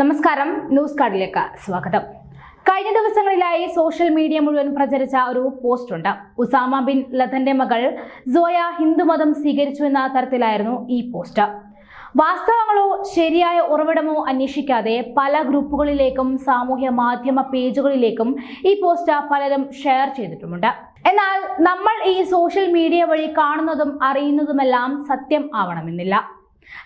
നമസ്കാരം ന്യൂസ് കാർഡിലേക്ക് സ്വാഗതം. കഴിഞ്ഞ ദിവസങ്ങളിലായി സോഷ്യൽ മീഡിയ മുഴുവൻ പ്രചരിച്ച ഒരു പോസ്റ്റ് ഉണ്ട്. ഉസാമ ബിൻ ലതന്റെ മകൾ സോയ ഹിന്ദുമതം സ്വീകരിച്ചു എന്ന തരത്തിലായിരുന്നു ഈ പോസ്റ്റ്. വാസ്തവങ്ങളോ ശരിയായ ഉറവിടമോ അന്വേഷിക്കാതെ പല ഗ്രൂപ്പുകളിലേക്കും സാമൂഹ്യ മാധ്യമ പേജുകളിലേക്കും ഈ പോസ്റ്റ് പലരും ഷെയർ ചെയ്തിട്ടുമുണ്ട്. എന്നാൽ നമ്മൾ ഈ സോഷ്യൽ മീഡിയ വഴി കാണുന്നതും അറിയുന്നതുമെല്ലാം സത്യം ആവണമെന്നില്ല.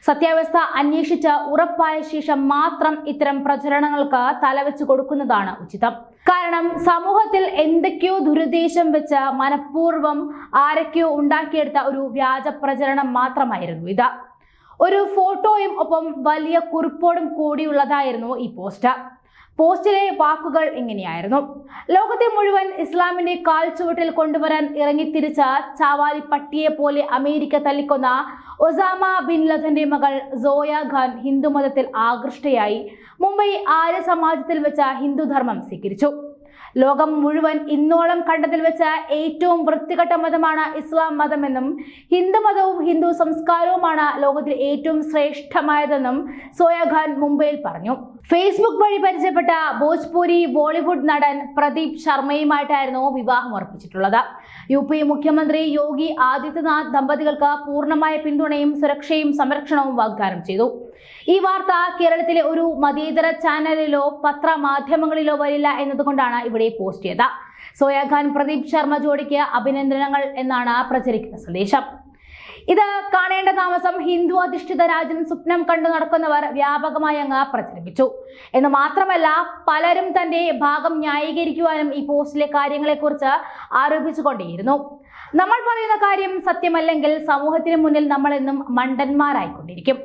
സത്യാവസ്ഥ അന്വേഷിച്ച് ഉറപ്പായ ശേഷം മാത്രം ഇത്തരം പ്രചരണങ്ങൾക്ക് തലവെച്ച് കൊടുക്കുന്നതാണ് ഉചിതം. കാരണം സമൂഹത്തിൽ എന്തൊക്കെയോ ദുരുദ്ദേശം വെച്ച് മനഃപൂർവം ആരൊക്കെയോ ഉണ്ടാക്കിയെടുത്ത ഒരു വ്യാജ പ്രചരണം മാത്രമായിരുന്നു ഇത്. ഒരു ഫോട്ടോയും ഒപ്പം വലിയ കുറിപ്പോടും കൂടിയുള്ളതായിരുന്നു ഈ പോസ്റ്റ് പോസ്റ്റിലെ വാക്കുകൾ ഇങ്ങനെയായിരുന്നു. ലോകത്തെ മുഴുവൻ ഇസ്ലാമിന്റെ കാൽച്ചുവട്ടിൽ കൊണ്ടുവരാൻ ഇറങ്ങിത്തിരിച്ച ചാവാലി പട്ടിയെ പോലെ അമേരിക്ക തല്ലിക്കൊന്ന ഒസാമ ബിൻ ലഖന്റെ മകൾ സോയ ഖാൻ ഹിന്ദുമതത്തിൽ ആകൃഷ്ടയായി. മുംബൈ ആര്യ സമാജത്തിൽ വെച്ച ഹിന്ദുധർമ്മം സ്വീകരിച്ചു. ലോകം മുഴുവൻ ഇന്നോളം കണ്ടതിൽ വെച്ച ഏറ്റവും വൃത്തികെട്ട മതമാണ് ഇസ്ലാം മതമെന്നും ഹിന്ദു മതവും ഹിന്ദു സംസ്കാരവുമാണ് ലോകത്തിൽ ഏറ്റവും ശ്രേഷ്ഠമായതെന്നും സോയ ഖാൻ മുംബൈയിൽ പറഞ്ഞു. ഫേസ്ബുക്ക് വഴി പരിചയപ്പെട്ട ഭോജ്പൂരി ബോളിവുഡ് നടൻ പ്രദീപ് ശർമ്മയുമായിട്ടായിരുന്നു വിവാഹം ഉറപ്പിച്ചിട്ടുള്ളത്. യു പി മുഖ്യമന്ത്രി യോഗി ആദിത്യനാഥ് ദമ്പതികൾക്ക് പൂർണമായ പിന്തുണയും സുരക്ഷയും സംരക്ഷണവും വാഗ്ദാനം ചെയ്തു. ഈ വാർത്ത കേരളത്തിലെ ഒരു മതേതര ചാനലിലോ പത്രമാധ്യമങ്ങളിലോ വരില്ല എന്നതുകൊണ്ടാണ് ഇവിടെ പോസ്റ്റ് ചെയ്തത്. സോയാഖാൻ പ്രദീപ് ശർമ്മ ജോഡിക്ക് അഭിനന്ദനങ്ങൾ എന്നാണ് പ്രചരിക്കുന്ന സന്ദേശം. ഇത് കാണേണ്ട താമസം ഹിന്ദു അധിഷ്ഠിത രാജ്യം സ്വപ്നം കണ്ടു നടക്കുന്നവർ വ്യാപകമായി അങ്ങ് പ്രചരിപ്പിച്ചു. എന്ന് മാത്രമല്ല പലരും തന്റെ ഭാഗം ന്യായീകരിക്കുവാനും ഈ പോസ്റ്റിലെ കാര്യങ്ങളെക്കുറിച്ച് ആരോപിച്ചുകൊണ്ടേയിരുന്നു. നമ്മൾ പറയുന്ന കാര്യം സത്യമല്ലെങ്കിൽ സമൂഹത്തിന് മുന്നിൽ നമ്മൾ എന്നും മണ്ടന്മാരായിക്കൊണ്ടിരിക്കും.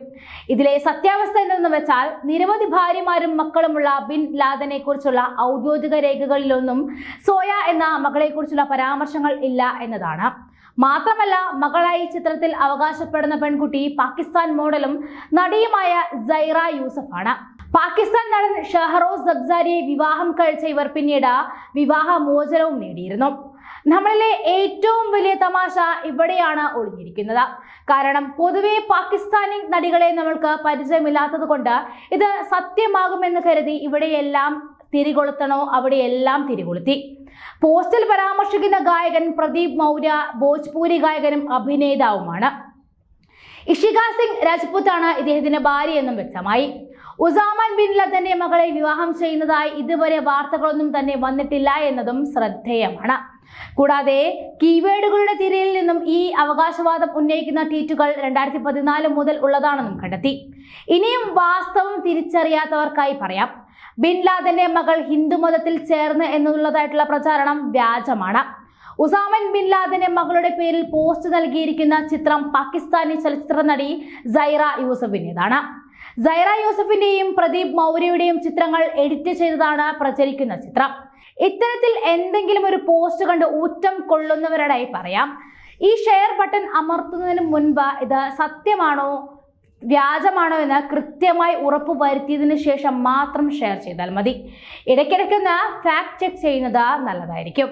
ഇതിലെ സത്യാവസ്ഥ എന്തെന്ന് വെച്ചാൽ നിരവധി ഭാര്യമാരും മക്കളുമുള്ള ബിൻ ലാദനെ കുറിച്ചുള്ള ഔദ്യോഗിക രേഖകളിലൊന്നും സോയ എന്ന മകളെക്കുറിച്ചുള്ള പരാമർശങ്ങൾ ഇല്ല എന്നതാണ്. മാത്രമല്ല മകളായി ചിത്രത്തിൽ അവകാശപ്പെടുന്ന പെൺകുട്ടി പാകിസ്ഥാൻ മോഡലും നടിയുമായ സൈറ യൂസഫാണ്. പാകിസ്ഥാൻ നടൻ ഷഹറോസ് സബ്സാരിയെ വിവാഹം കഴിച്ച ഇവർ പിന്നീട് വിവാഹ മോചനവും നേടിയിരുന്നു. നമ്മളിലെ ഏറ്റവും വലിയ തമാശ ഇവിടെയാണ് ഒളിഞ്ഞിരിക്കുന്നത്. കാരണം പൊതുവെ പാകിസ്ഥാനി നടികളെ നമ്മൾക്ക് പരിചയമില്ലാത്തത് കൊണ്ട് ഇത് സത്യമാകുമെന്ന് കരുതി ഇവിടെയെല്ലാം തിരികൊളുത്തണോ? അവിടെയെല്ലാം തിരികൊളുത്തി. പോസ്റ്റിൽ പരാമർശിക്കുന്ന ഗായകൻ പ്രദീപ് മൗര്യ ഭോജ്പൂരി ഗായകനും അഭിനേതാവുമാണ്. ഇഷിക സിംഗ് രാജ്പുത്താണ് ഇദ്ദേഹത്തിന്റെ ഭാര്യയെന്നും വ്യക്തമായി. ഉസാമൻ ബിൻ ലദന്റെ മകളെ വിവാഹം ചെയ്യുന്നതായി ഇതുവരെ വാർത്തകളൊന്നും തന്നെ വന്നിട്ടില്ല എന്നതും ശ്രദ്ധേയമാണ്. കൂടാതെ കീവേഡുകളുടെ തിരയിൽ നിന്നും ഈ അവകാശവാദം ഉന്നയിക്കുന്ന ട്വീറ്റുകൾ രണ്ടായിരത്തി പതിനാല് മുതൽ ഉള്ളതാണെന്നും കണ്ടെത്തി. ഇനിയും വാസ്തവം തിരിച്ചറിയാത്തവർക്കായി പറയാം. ബിൻ ലാദന്റെ മകൾ ഹിന്ദുമതത്തിൽ ചേർന്ന് എന്നുള്ളതായിട്ടുള്ള പ്രചാരണം വ്യാജമാണ്. ഉസാമൻ ബിൻ ലാദന്റെ മകളുടെ പേരിൽ പോസ്റ്റ് നൽകിയിരിക്കുന്ന ചിത്രം പാകിസ്ഥാനി ചലച്ചിത്ര നടി സൈറ യൂസഫിന്റെതാണ് സൈറ യൂസഫിന്റെയും പ്രദീപ് മൗര്യയുടെയും ചിത്രങ്ങൾ എഡിറ്റ് ചെയ്തതാണ് പ്രചരിക്കുന്ന ചിത്രം. ഇത്തരത്തിൽ എന്തെങ്കിലും ഒരു പോസ്റ്റ് കണ്ട് ഊറ്റം കൊള്ളുന്നവരുടെ പറയാം. ഈ ഷെയർ ബട്ടൺ അമർത്തുന്നതിന് മുൻപ് ഇത് സത്യമാണോ വ്യാജമാണോ എന്ന് കൃത്യമായി ഉറപ്പ് വരുത്തിയതിനു ശേഷം മാത്രം ഷെയർ ചെയ്താൽ മതി. ഇടയ്ക്കിടയ്ക്കൊന്ന് ഫാക്ട് ചെക്ക് ചെയ്യുന്നത് നല്ലതായിരിക്കും.